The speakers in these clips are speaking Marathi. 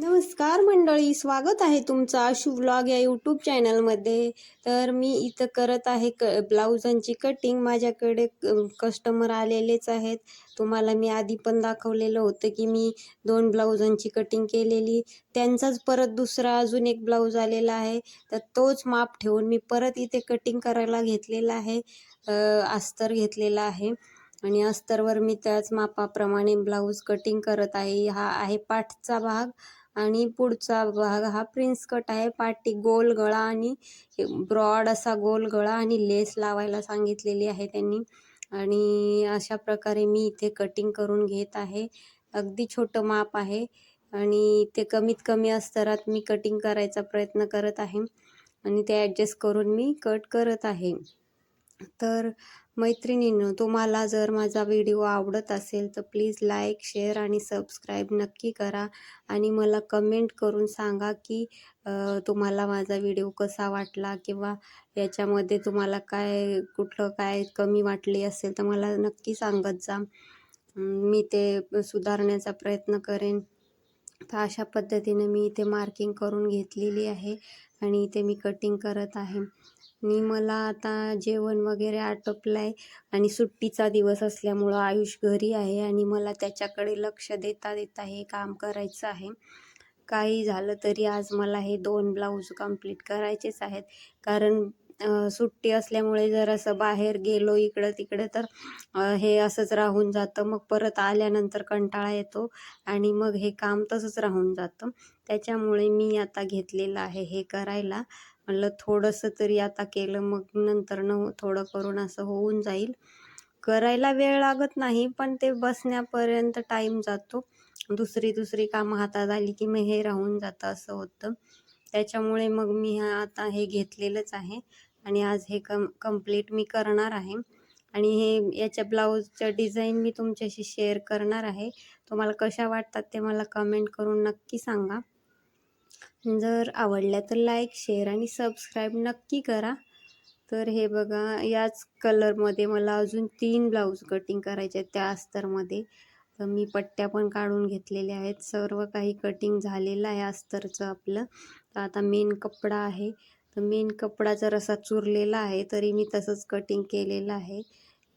नमस्कार मंडळी स्वागत आहे तुमचं आशू या यूट्यूब चॅनलमध्ये. तर मी इथं करत आहे क ब्लाउजांची कटिंग माझ्याकडे कस्टमर आलेलेच आहेत. तुम्हाला मी आधी पण दाखवलेलं होतं की मी दोन ब्लाउजांची कटिंग केलेली. त्यांचाच परत दुसरा अजून एक ब्लाऊज आलेला आहे. तर तोच माप ठेवून मी परत इथे कटिंग करायला घेतलेला आहे. अस्तर घेतलेला आहे. आणि अस्तरवर मी त्याच मापाप्रमाणे ब्लाऊज कटिंग करत आहे. हा आहे पाठचा भाग. आणि पुढचा भाग हा प्रिन्स कट आहे. पाटी गोल गळा आणि ब्रॉड असा गोल गळा आणि लेस लावायला सांगितलेली आहे त्यांनी. आणि अशा प्रकारे मी इथे कटिंग करून घेत आहे. अगदी छोटं माप आहे आणि ते कमीत कमी अस्तरात मी कटिंग करायचा प्रयत्न करत आहे आणि ते ॲडजस्ट करून मी कट करत आहे. तर मैत्रिणींनो तुम्हाला जर माझा व्हिडिओ आवडत असेल तर प्लीज लाईक शेअर आणि सबस्क्राईब नक्की करा. आणि मला कमेंट करून सांगा की तुम्हाला माझा व्हिडिओ कसा वाटला किंवा याच्यामध्ये तुम्हाला काय कुठलं काय कमी वाटले असेल तर मला नक्की सांगत जा. मी ते सुधारण्याचा प्रयत्न करेन. तर अशा पद्धतीने मी इथे मार्किंग करून घेतलेली आहे आणि इथे मी कटिंग करत आहे. आणि मला आता जेवण वगैरे आटोपलं आहे आणि सुट्टीचा दिवस असल्यामुळं आयुष घरी आहे आणि मला त्याच्याकडे लक्ष देता देता हे काम करायचं आहे. काही झालं तरी आज मला हे दोन ब्लाऊज कंप्लीट करायचेच आहेत. कारण सुट्टी असल्यामुळे जर असं बाहेर गेलो इकडं तिकडं तर हे असंच राहून जातं. मग परत आल्यानंतर कंटाळा येतो आणि मग हे काम तसंच राहून जातं. त्याच्यामुळे मी आता घेतलेलं आहे हे करायला. म्हणलं थोडंसं तरी आता केलं मग नंतर न थोडं करून असं होऊन जाईल. करायला वेळ लागत नाही पण ते बसण्यापर्यंत टाईम जातो. दुसरी दुसरी कामं हातात आली की मग हे राहून जातं असं होतं. त्याच्यामुळे मग मी आता हे घेतलेलंच आहे आणि आज हे कम कंप्लीट मी करणार आहे. आणि हे याच्या ब्लाऊजच्या डिझाईन मी तुमच्याशी शेअर करणार आहे. तुम्हाला कशा वाटतात ते मला कमेंट करून नक्की सांगा. जर आवडल्या तर लाईक शेअर आणि सबस्क्राईब नक्की करा. तर हे बघा याच कलरमध्ये मला अजून तीन ब्लाऊज कटिंग करायचे आहेत त्या अस्तरमध्ये. तर मी पट्ट्या पण काढून घेतलेल्या आहेत. सर्व काही कटिंग झालेलं आहे अस्तरचं आपलं. तर आता मेन कपडा आहे. तर मेन कपडा जर असा चुरलेला आहे तरी मी तसंच कटिंग केलेलं आहे.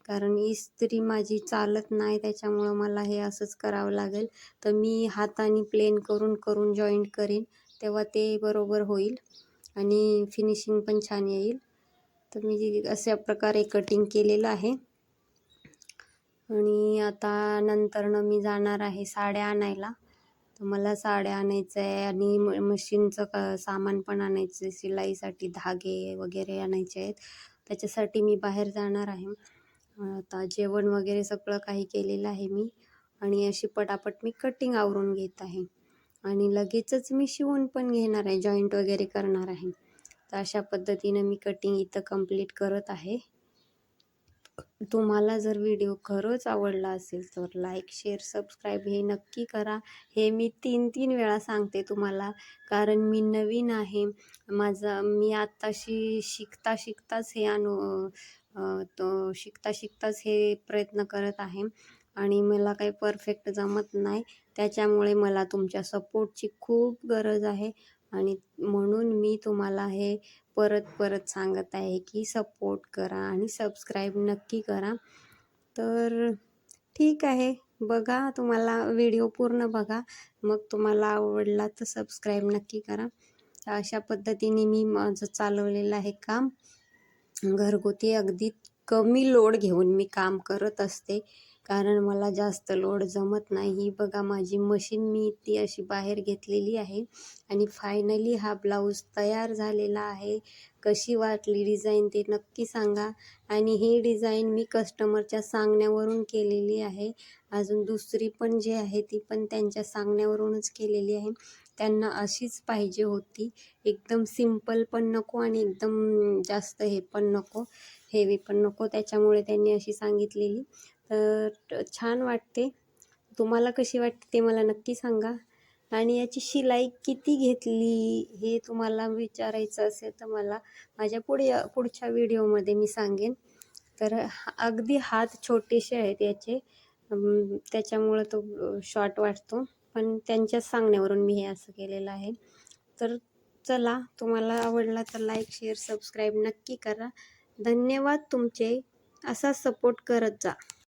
कारण इस्त्री माझी चालत नाही त्याच्यामुळं मला हे असंच करावं लागेल. तर मी हाताने प्लेन करून करून जॉईंट करीन तेव्हा ते बरोबर होईल आणि फिनिशिंग पण छान येईल. तर मी अशा प्रकारे कटिंग केलेलं आहे. आणि आता नंतरनं मी जाणार आहे साड्या आणायला. तर मला साड्या आणायचं आहे आणि म मशीनचं क सामान पण आणायचं आहे. शिलाईसाठी धागे वगैरे आणायचे आहेत. त्याच्यासाठी मी बाहेर जाणार आहे. आता जेवण वगैरे सगळं काही केलेलं आहे मी. आणि अशी पटापट मी कटिंग आवरून घेत आहे. आणि लगेचच मी शिवून पण घेणार आहे जॉईंट वगैरे करणार आहे. तर अशा पद्धतीनं मी कटिंग इथं कंप्लीट करत आहे. तुम्हाला जर व्हिडिओ खरंच आवडला असेल तर लाईक शेअर सबस्क्राईब हे नक्की करा. हे मी तीन तीन वेळा सांगते तुम्हाला. कारण मी नवीन आहे. माझा मी आत्ताशी शिकता शिकताच हे अनु तो शिकता शिकताच हे प्रयत्न करत आहे. आणि मला काही परफेक्ट जमत नाही. त्याच्यामुळे मला तुमच्या सपोर्टची खूप गरज आहे. आणि म्हणून मी तुम्हाला हे परत परत सांगत आहे की सपोर्ट करा आणि सबस्क्राईब नक्की करा. तर ठीक आहे. बघा तुम्हाला व्हिडिओ पूर्ण बघा. मग तुम्हाला आवडला तर सबस्क्राईब नक्की करा. अशा पद्धतीने मी माझं चालवलेलं आहे काम. घरगुती अगदी कमी लोड घेऊन मी काम करत असते. कारण मला जास्त लोड जमत नाही. ही बघा माझी मशीन मी ती अशी बाहेर घेतलेली आहे. आणि फायनली हा ब्लाऊज तयार झालेला आहे. कशी वाटली डिझाईन ते नक्की सांगा. आणि ही डिझाईन मी कस्टमरच्या सांगण्यावरून केलेली आहे. अजून दुसरी पण जी आहे ती पण त्यांच्या सांगण्यावरूनच केलेली आहे. त्यांना अशीच पाहिजे होती. एकदम सिंपल पण नको आणि एकदम जास्त हे पण नको. हेवी पण नको. त्याच्यामुळे त्यांनी अशी सांगितलेली. तर छान वाटते. तुम्हाला कशी वाटते ते मला नक्की सांगा. आणि याची शिलाई किती घेतली हे तुम्हाला विचारायचं असेल तर मला माझ्या पुढे पुढच्या व्हिडिओमध्ये मी सांगेन. तर अगदी हात छोटेसे आहेत याचे. त्याच्यामुळं तो शॉर्ट वाटतो. पण त्यांच्याच सांगण्यावरून मी हे असं केलेलं आहे. तर चला तुम्हाला आवडला तर लाईक शेअर सबस्क्राईब नक्की करा. धन्यवाद तुमचे. असा सपोर्ट करत जा.